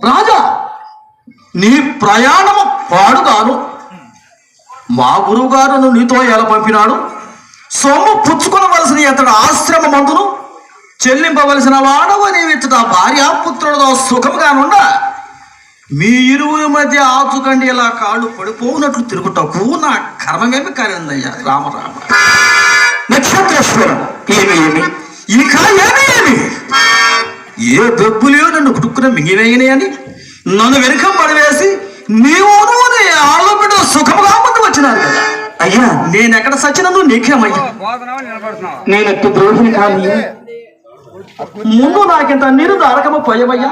రాజా నీ ప్రయాణము పాడుగాను. మా గురువుగారును నీతో ఎలా పంపినాడు? సొమ్ము పుచ్చుకొనవలసిన అతడు ఆశ్రమ మందును చెల్లింపవలసిన వాడవ నీవిచ్చట భార్యాపుత్రుడితో సుఖముగానుండ. మీ ఇరువురి మధ్య ఆచుకండి ఇలా కాళ్ళు పడిపోనట్లు తిరుగుటకు నా కర్మమేమి కారిందయ్యా రామరామ నక్షత్రేశ్వరం ఏమి ఏమి? ఇక ఏమి ఏమి ఏ బెబ్బులియో నన్ను కుట్టుకున్న మింగివేయని నన్ను వెనుక పడివేసి నీవు నీ ఆళ్ళబిడ్డ సుఖముగా ముందు వచ్చినారు కదా. అయ్యా నేను ఎక్కడ నీకేమయ్యా? నేను ఎట్టు ద్రోహిని కానీ? ముందు నాకింత నీరు దారకము పోయవయ్యా?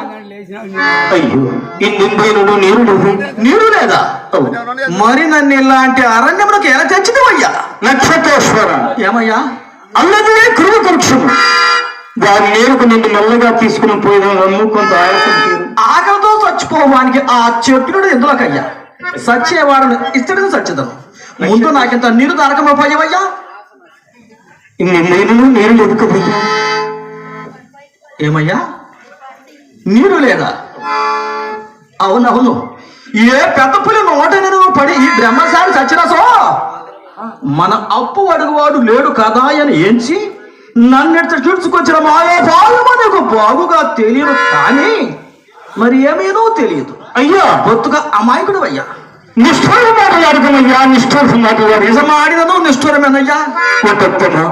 అయ్యో ఇన్నిందేనుడు నీరు లేదు. నీరు లేదా? మరి నన్ను ఇలాంటి అరణ్యములకు ఎలా తెచ్చినవయ్యా? నక్షత్రేశ్వరం. ఏమయ్యా? అల్లదే కృమ వృక్షము దాని నేరుకు నిన్ను మెల్లగా తీసుకుని పోయిన రమ్ము కొంత ఆకలితో చచ్చిపోవానికి ఆ చెట్టుడు ఎందులకయ్యా? సచ్చేవాడను ఇస్తడిని సచ్చిదను. ముందు నాకింత నీరు దారకము పోయవయ్యా ఇన్నిందేనుడు నీరు లేదు కదయ్యా ఏమయ్యా? నీరు లేదా? అవునవును. ఏ పెద్ద పులి నోట నేను పడి ఈ బ్రహ్మచారి చచ్చినసో మన అప్పు అడుగువాడు లేడు కదా అని ఏంచి నన్నెట్ట చూడ్చుకొచ్చిన మాయా బాలము నీకు బాగుగా తెలియదు కానీ మరి ఏమేనో తెలియదు. అయ్యా బొత్తుగా అమాయకుడు అయ్యా. నిష్ఠూర మాట్లాడుకున్నయ్యా నిష్ఠూర మాట్లాడారు నిజమాడినను నిష్ఠురమేనయ్యా? కొట్టమ్మా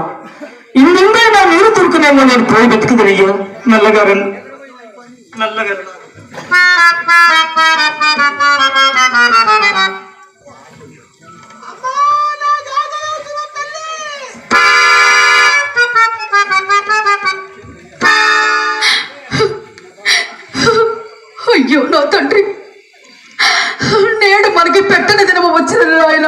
ఇన్నిందే నా నీరు దొరుకునేమో నేను పోయి వెతుకుదనయ్యా మెల్లగా రండి. అయ్యో నా తండ్రి నేడు మనకి పెట్టని దినము వచ్చింది ఆయన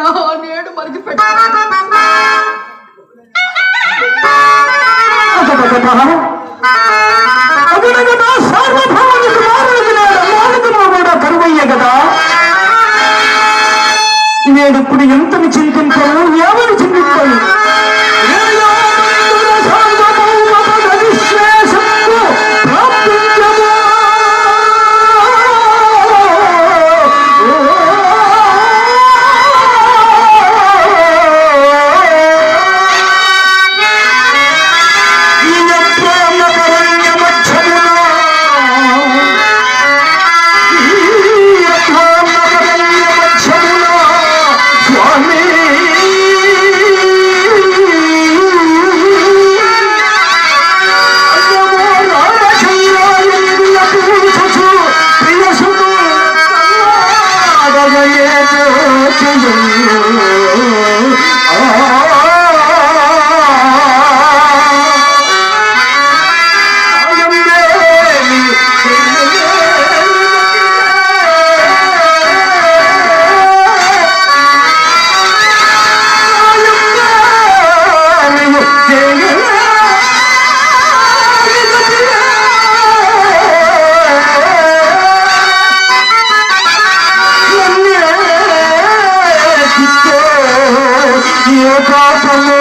ఏ పాపము